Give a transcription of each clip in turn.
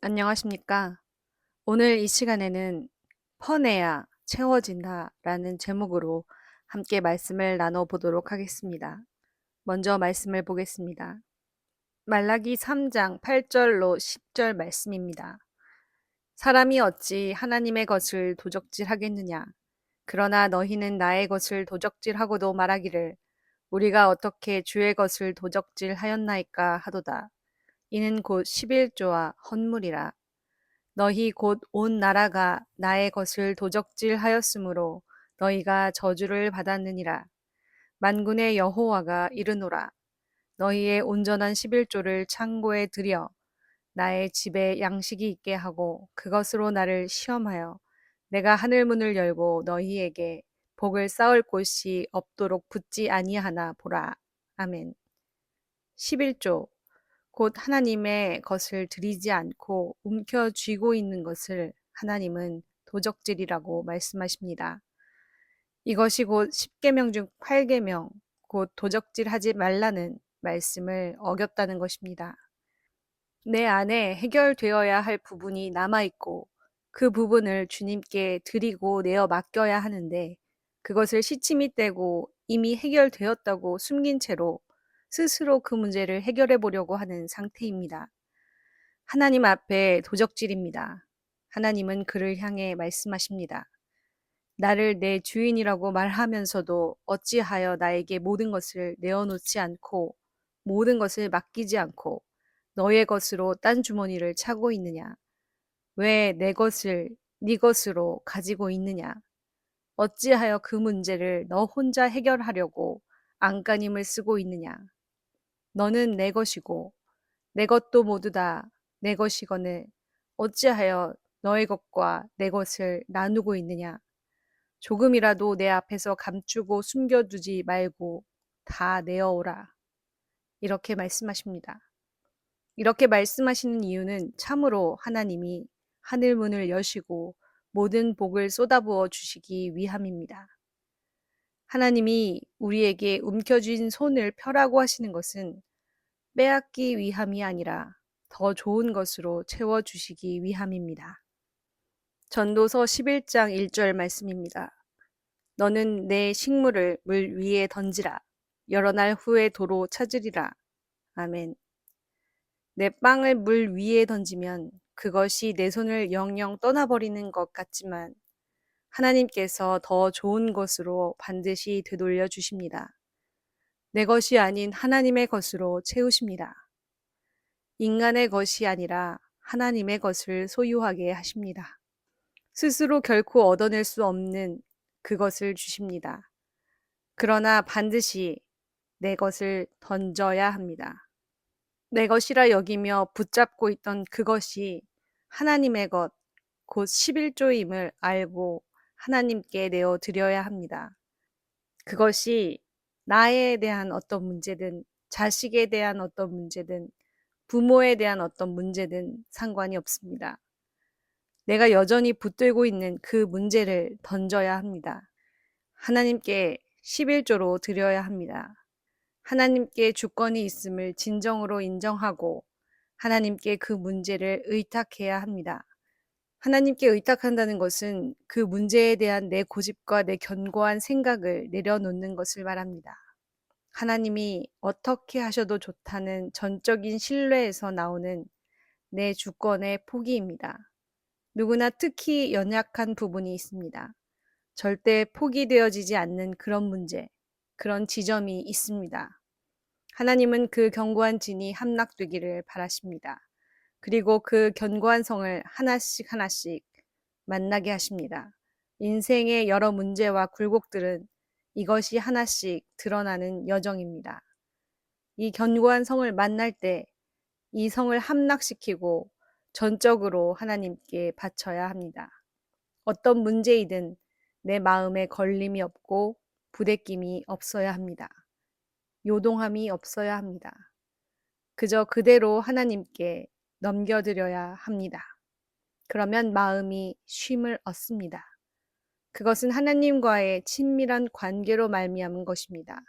안녕하십니까. 오늘 이 시간에는 퍼내야 채워진다 라는 제목으로 함께 말씀을 나눠보도록 하겠습니다. 먼저 말씀을 보겠습니다. 말라기 3장 8절로 10절 말씀입니다. 사람이 어찌 하나님의 것을 도적질하겠느냐. 그러나 너희는 나의 것을 도적질하고도 말하기를 우리가 어떻게 주의 것을 도적질하였나이까 하도다. 이는 곧 11조와 헌물이라. 너희 곧 온 나라가 나의 것을 도적질하였으므로 너희가 저주를 받았느니라. 만군의 여호와가 이르노라. 너희의 온전한 11조를 창고에 들여 나의 집에 양식이 있게 하고 그것으로 나를 시험하여 내가 하늘 문을 열고 너희에게 복을 쌓을 곳이 없도록 붙지 아니하나 보라. 아멘. 11조 곧 하나님의 것을 드리지 않고 움켜쥐고 있는 것을 하나님은 도적질이라고 말씀하십니다. 이것이 곧 10계명 중 8계명, 곧 도적질하지 말라는 말씀을 어겼다는 것입니다. 내 안에 해결되어야 할 부분이 남아 있고 그 부분을 주님께 드리고 내어 맡겨야 하는데 그것을 시치미 떼고 이미 해결되었다고 숨긴 채로 스스로 그 문제를 해결해 보려고 하는 상태입니다. 하나님 앞에 도적질입니다. 하나님은 그를 향해 말씀하십니다. 나를 내 주인이라고 말하면서도 어찌하여 나에게 모든 것을 내어놓지 않고 모든 것을 맡기지 않고 너의 것으로 딴 주머니를 차고 있느냐? 왜 내 것을 네 것으로 가지고 있느냐? 어찌하여 그 문제를 너 혼자 해결하려고 안간힘을 쓰고 있느냐? 너는 내 것이고 내 것도 모두 다 내 것이거늘 어찌하여 너의 것과 내 것을 나누고 있느냐? 조금이라도 내 앞에서 감추고 숨겨두지 말고 다 내어오라. 이렇게 말씀하십니다. 이렇게 말씀하시는 이유는 참으로 하나님이 하늘 문을 여시고 모든 복을 쏟아부어 주시기 위함입니다. 하나님이 우리에게 움켜쥔 손을 펴라고 하시는 것은 빼앗기 위함이 아니라 더 좋은 것으로 채워주시기 위함입니다. 전도서 11장 1절 말씀입니다. 너는 내 식물을 물 위에 던지라. 여러 날 후에 도로 찾으리라. 아멘. 내 빵을 물 위에 던지면 그것이 내 손을 영영 떠나버리는 것 같지만 하나님께서 더 좋은 것으로 반드시 되돌려 주십니다. 내 것이 아닌 하나님의 것으로 채우십니다. 인간의 것이 아니라 하나님의 것을 소유하게 하십니다. 스스로 결코 얻어낼 수 없는 그것을 주십니다. 그러나 반드시 내 것을 던져야 합니다. 내 것이라 여기며 붙잡고 있던 그것이 하나님의 것, 곧 11조임을 알고 하나님께 내어 드려야 합니다. 그것이 나에 대한 어떤 문제든, 자식에 대한 어떤 문제든, 부모에 대한 어떤 문제든 상관이 없습니다. 내가 여전히 붙들고 있는 그 문제를 던져야 합니다. 하나님께 11조로 드려야 합니다. 하나님께 주권이 있음을 진정으로 인정하고 하나님께 그 문제를 의탁해야 합니다. 하나님께 의탁한다는 것은 그 문제에 대한 내 고집과 내 견고한 생각을 내려놓는 것을 말합니다. 하나님이 어떻게 하셔도 좋다는 전적인 신뢰에서 나오는 내 주권의 포기입니다. 누구나 특히 연약한 부분이 있습니다. 절대 포기되어지지 않는 그런 문제, 그런 지점이 있습니다. 하나님은 그 견고한 진이 함락되기를 바라십니다. 그리고 그 견고한 성을 하나씩 하나씩 만나게 하십니다. 인생의 여러 문제와 굴곡들은 이것이 하나씩 드러나는 여정입니다. 이 견고한 성을 만날 때 이 성을 함락시키고 전적으로 하나님께 바쳐야 합니다. 어떤 문제이든 내 마음에 걸림이 없고 부대낌이 없어야 합니다. 요동함이 없어야 합니다. 그저 그대로 하나님께 넘겨드려야 합니다. 그러면 마음이 쉼을 얻습니다. 그것은 하나님과의 친밀한 관계로 말미암은 것입니다.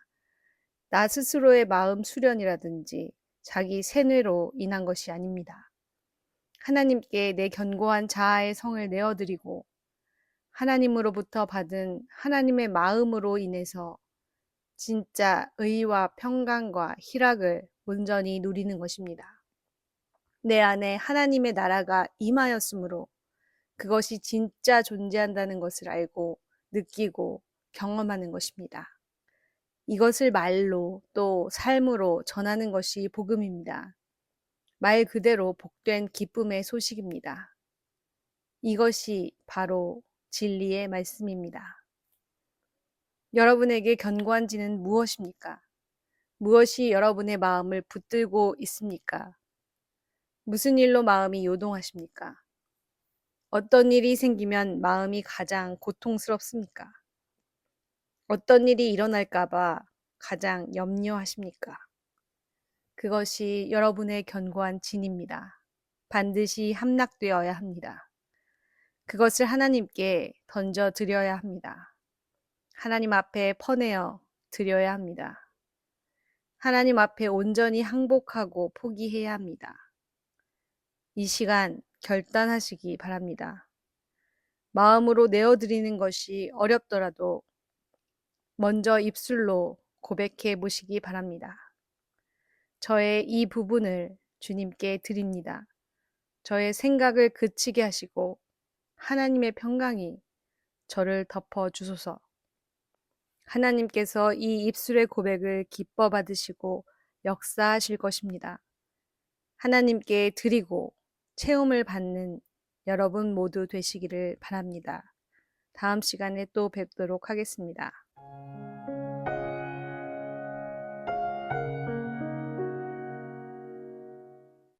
나 스스로의 마음 수련이라든지 자기 세뇌로 인한 것이 아닙니다. 하나님께 내 견고한 자아의 성을 내어드리고 하나님으로부터 받은 하나님의 마음으로 인해서 진짜 의와 평강과 희락을 온전히 누리는 것입니다. 내 안에 하나님의 나라가 임하였으므로 그것이 진짜 존재한다는 것을 알고 느끼고 경험하는 것입니다. 이것을 말로 또 삶으로 전하는 것이 복음입니다. 말 그대로 복된 기쁨의 소식입니다. 이것이 바로 진리의 말씀입니다. 여러분에게 견고한 지는 무엇입니까? 무엇이 여러분의 마음을 붙들고 있습니까? 무슨 일로 마음이 요동하십니까? 어떤 일이 생기면 마음이 가장 고통스럽습니까? 어떤 일이 일어날까봐 가장 염려하십니까? 그것이 여러분의 견고한 진입니다. 반드시 함락되어야 합니다. 그것을 하나님께 던져 드려야 합니다. 하나님 앞에 퍼내어 드려야 합니다. 하나님 앞에 온전히 항복하고 포기해야 합니다. 이 시간 결단하시기 바랍니다. 마음으로 내어드리는 것이 어렵더라도 먼저 입술로 고백해 보시기 바랍니다. 저의 이 부분을 주님께 드립니다. 저의 생각을 그치게 하시고 하나님의 평강이 저를 덮어 주소서. 하나님께서 이 입술의 고백을 기뻐 받으시고 역사하실 것입니다. 하나님께 드리고 체험을 받는 여러분 모두 되시기를 바랍니다. 다음 시간에 또 뵙도록 하겠습니다.